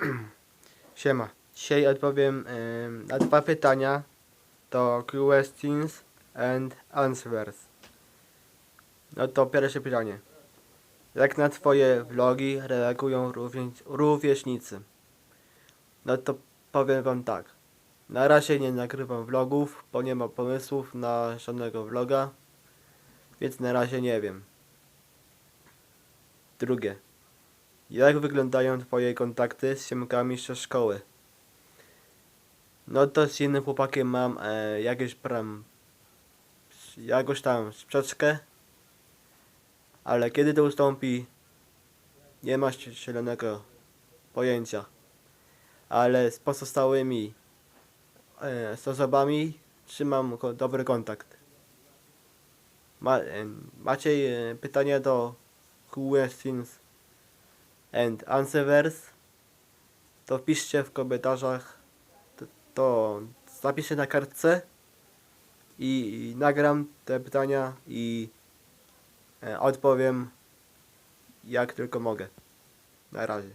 Siema. Dzisiaj odpowiem em, na dwa pytania. To questions and answers. No to pierwsze pytanie. Jak na twoje vlogi reagują rówieśnicy? No to powiem wam tak. Na razie nie nagrywam vlogów, bo nie ma pomysłów na żadnego vloga. Więc na razie nie wiem. Drugie. Jak wyglądają twoje kontakty z siemkami ze szkoły? No to z jednym chłopakiem mam e, jakieś pram, jakoś tam sprzeczkę, ale kiedy to ustąpi, nie ma zielonego pojęcia. Ale z pozostałymi e, z osobami trzymam ko- dobry kontakt. Ma, e, macie e, pytania do questions and answers, to piszcie w komentarzach, to, to zapiszę na kartce i, i nagram te pytania i e, odpowiem jak tylko mogę. Na razie.